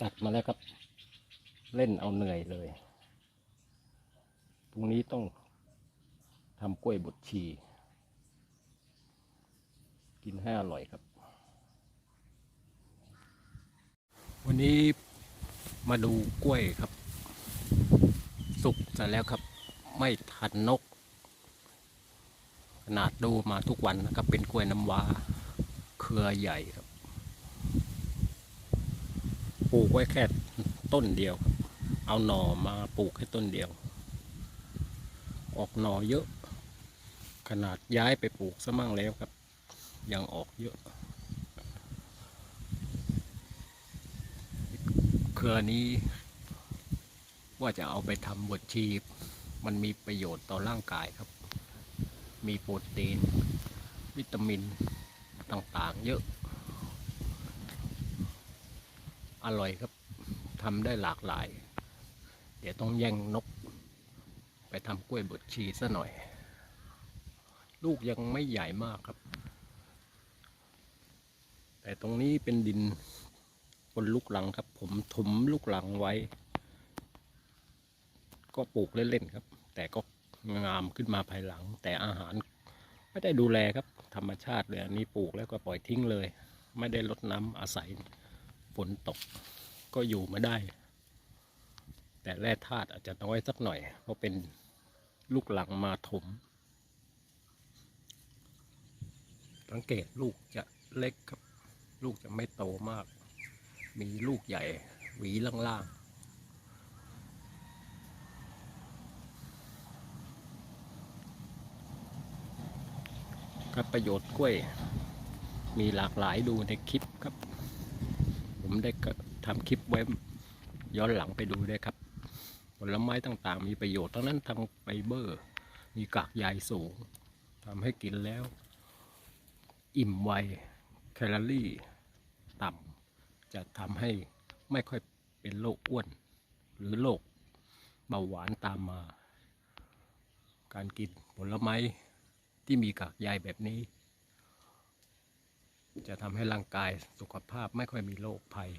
ตัดมาแล้วครับ เล่นเอาเหนื่อยเลยพรุ่งนี้ต้องทำกล้วยบดชี กินให้อร่อยครับ วันนี้มาดูกล้วยครับ สุกเสร็จแล้วครับ ไม่ทันนก ขนาดดูมาทุกวันนะครับ เป็นกล้วยน้ำว้า เครือใหญ่ครับ ปลูกไว้แค่ต้นเดียวครับเอาหน่อมาปลูกแค่ต้นเดียว ออกหน่อเยอะ ขนาดย้ายไปปลูกซะมั่งแล้วครับ ยังออกเยอะ เครือนี้ว่าจะเอาไปทำบดชีมันมีประโยชน์ต่อร่างกายครับ มีโปรตีน วิตามินต่างๆ เยอะ อร่อยครับทำได้หลากหลาย เดี๋ยวต้องแย่งนก ไปทำกล้วยบดชีซะหน่อย ลูกยังไม่ใหญ่มากครับ แต่ตรงนี้เป็นดินบนลูกหลังครับ ผมถมลูกหลังไว้ ก็ปลูกเล่นๆครับ แต่ก็งามขึ้นมาภายหลัง แต่อาหารไม่ได้ดูแลครับ ธรรมชาติเลยอันนี้ปลูกแล้วก็ปล่อยทิ้งเลย ไม่ได้ลดน้ำอาศัย ฝนตกก็อยู่มาได้ แต่แร่ธาตุอาจจะน้อยสักหน่อย เพราะเป็นลูกหลังมาถม สังเกตลูกจะเล็กครับ ลูกจะไม่โตมาก มีลูกใหญ่หวีล่างๆครับประโยชน์กล้วย มีหลากหลายดูในคลิปครับ ผมได้ทำคลิปไว้ย้อนหลังไปดูได้ครับ ผลไม้ต่างๆ มีประโยชน์ทั้งนั้นทั้งไฟเบอร์ มีกากใยสูงทำให้กินแล้ว อิ่มไวแคลอรี่ต่ำจะทำให้ไม่ค่อยเป็นโรคอ้วน หรือโรคเบาหวานตามมา การกินผลไม้ที่มีกากใยแบบนี้ จะทำให้ร่างกายสุขภาพไม่ค่อยมีโรคภัย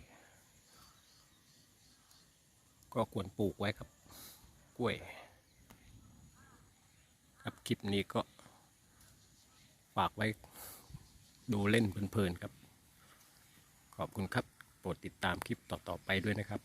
ก็ควรปลูกไว้ครับ กล้วย ครับคลิปนี้ก็ฝากไว้ดูเล่นเพลินๆครับ ขอบคุณครับ โปรดติดตามคลิปต่อๆไปด้วยนะครับ